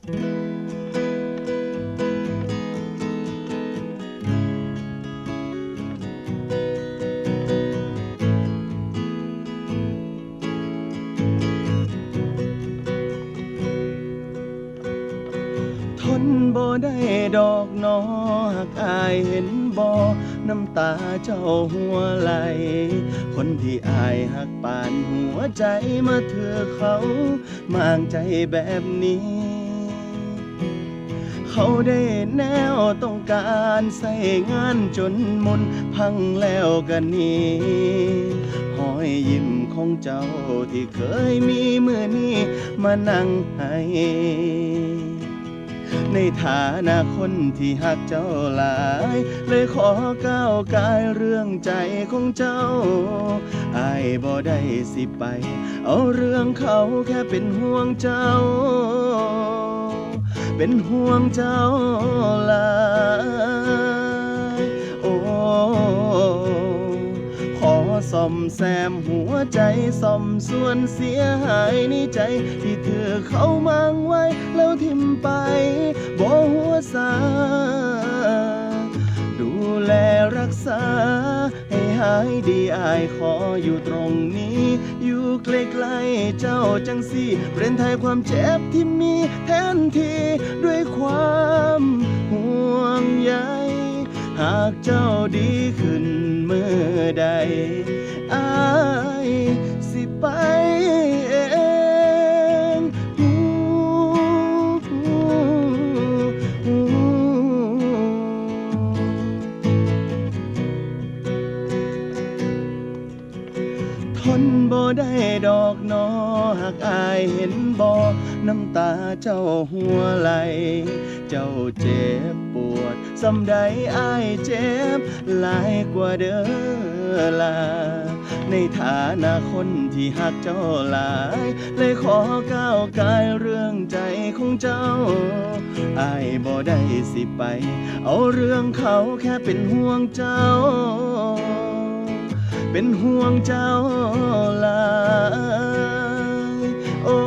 ทนบ่ได้ดอกนอหักอายเห็นบ่น้ำตาเจ้าหัวไหล คนที่อายหักปานหัวใจมาเถือเขามางใจแบบนี้ เขาได้แนวต้องการใส่งานจนมุนพังแล้วกันนี้หอยยิ้มของเจ้าที่เคยมีมือนี้มานั่งให้ในฐานะคนที่หักเจ้าหลาย เลยขอก้าวกายเรื่องใจของเจ้าอายบ่ได้สิไป เอาเรื่องเขาแค่เป็นห่วงเจ้า เป็นห่วงเจ้าลายโอ้ขอซ่อมแซมหัวใจซ่อมส่วนเสียหายในใจที่เธอเขามังไว้ แล้วทิมไปบ่หัวสาดูแลรักษาให้ หายดีอายขออยู่ตรงนี้ อยู่ใกล้ๆเจ้าจังสิเปลี่ยนไทยความเจ็บที่มีแทนที่ด้วยความห่วงใยหากเจ้าดีขึ้นเมื่อใดอาย ทนบ่ได้ดอกนอหากอายเห็นบ่น้ำตาเจ้าหัวไหล เจ้าเจ็บปวดสำใดอายเจ็บหลายกว่าเด้อลา ในฐานะคนที่หักเจ้าหลาย เลยขอก้าวกายเรื่องใจของเจ้าอายบ่ได้สิไป เอาเรื่องเขาแค่เป็นห่วงเจ้า เป็นห่วงเจ้าลายโอ้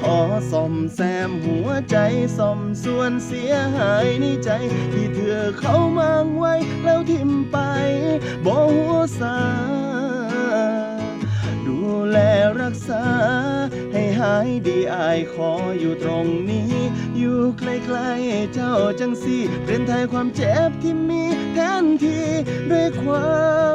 ขอส่อมแซมหัวใจส่อมส่วนเสียหายในใจ ที่เธอเขามางไว้แล้วทิมไปบ่หัวสาายดีอายขออยู่ตรงนี้ อยู่ใกล้ๆเจ้าจังสีเปลี่ยนไทยความเจ็บที่มีแทนที่ด้วยความ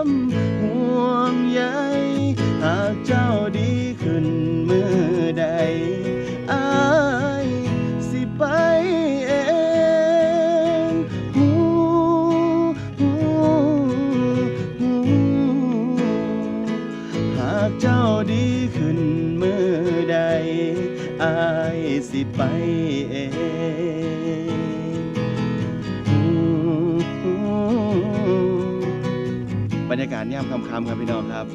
อายสิไปเองบรรยากาศย่ำคำครับพี่น้องครับ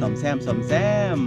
สอมแซมสอมแซม